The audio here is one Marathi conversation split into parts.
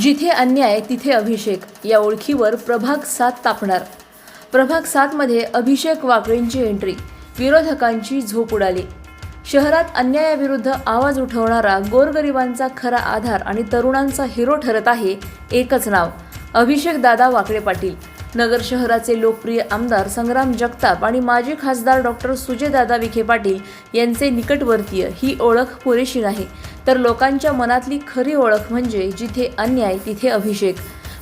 जिथे अन्याय तिथे अभिषेक. या ओळखीवर प्रभाग सात तापणार. प्रभाग सातमध्ये अभिषेक वाकळेंची एंट्री विरोधकांची झोप उडाली. शहरात अन्यायाविरुद्ध आवाज उठवणारा गोरगरिबांचा खरा आधार आणि तरुणांचा हिरो ठरत आहे एकच नाव. अभिषेक दादा वाकळे पाटील. नगर शहराचे लोकप्रिय आमदार संग्राम जगताप आणि माजी खासदार डॉक्टर सुजयदादा विखे पाटील यांचे निकटवर्तीय ही ओळख पुरेशी नाही. तर लोकांच्या मनातली खरी ओळख म्हणजे जिथे अन्याय तिथे अभिषेक.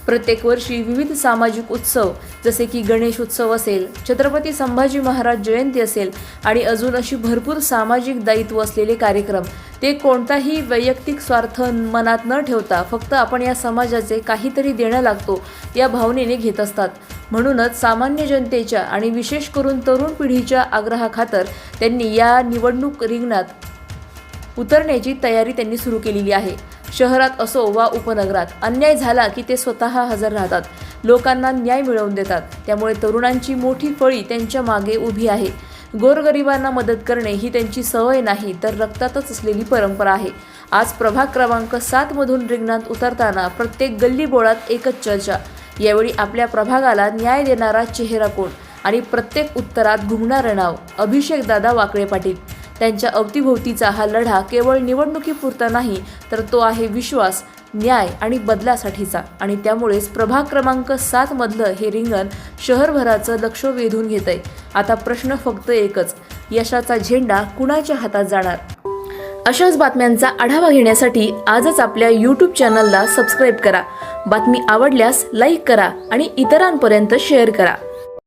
प्रत्येक वर्षी विविध सामाजिक उत्सव जसे की गणेश उत्सव असेल छत्रपती संभाजी महाराज जयंती असेल आणि अजून अशी भरपूर सामाजिक दायित्व असलेले कार्यक्रम ते कोणताही वैयक्तिक स्वार्थ मनात न ठेवता फक्त आपण या समाजाचे काहीतरी देणं लागतो या भावनेने घेत असतात. म्हणूनच सामान्य जनतेच्या आणि विशेष करून तरुण पिढीच्या आग्रहाखातर त्यांनी या निवडणूक रिंगणात उतरण्याची तयारी त्यांनी सुरू केलेली आहे. शहरात असो वा उपनगरात अन्याय झाला की ते स्वतः हजर राहतात. लोकांना न्याय मिळवून देतात. त्यामुळे तरुणांची मोठी फळी त्यांच्या मागे उभी आहे. गोरगरिबांना मदत करणे ही त्यांची सवय नाही तर रक्तातच असलेली परंपरा आहे. आज प्रभाग क्रमांक सातमधून रिंगणात उतरताना प्रत्येक गल्ली बोळात एकच चर्चा. यावेळी आपल्या प्रभागाला न्याय देणारा चेहरा कोण? आणि प्रत्येक उत्तरात घुमणारं नाव? अभिषेकदादा वाकळे पाटील. त्यांच्या अवतीभोवतीचा हा लढा केवळ निवडणुकीपुरता नाही तर तो आहे विश्वास न्याय आणि बदलासाठीचा. आणि त्यामुळेच प्रभाग क्रमांक सात मधलं हे रिंगण शहरभराचं लक्ष वेधून घेत आहे आता प्रश्न फक्त एकच यशाचा झेंडा कुणाच्या हातात जाणार? अशाच बातम्यांचा आढावा घेण्यासाठी आजच आपल्या यूट्यूब चॅनलला सबस्क्राईब करा. बातमी आवडल्यास लाईक करा आणि इतरांपर्यंत शेअर करा.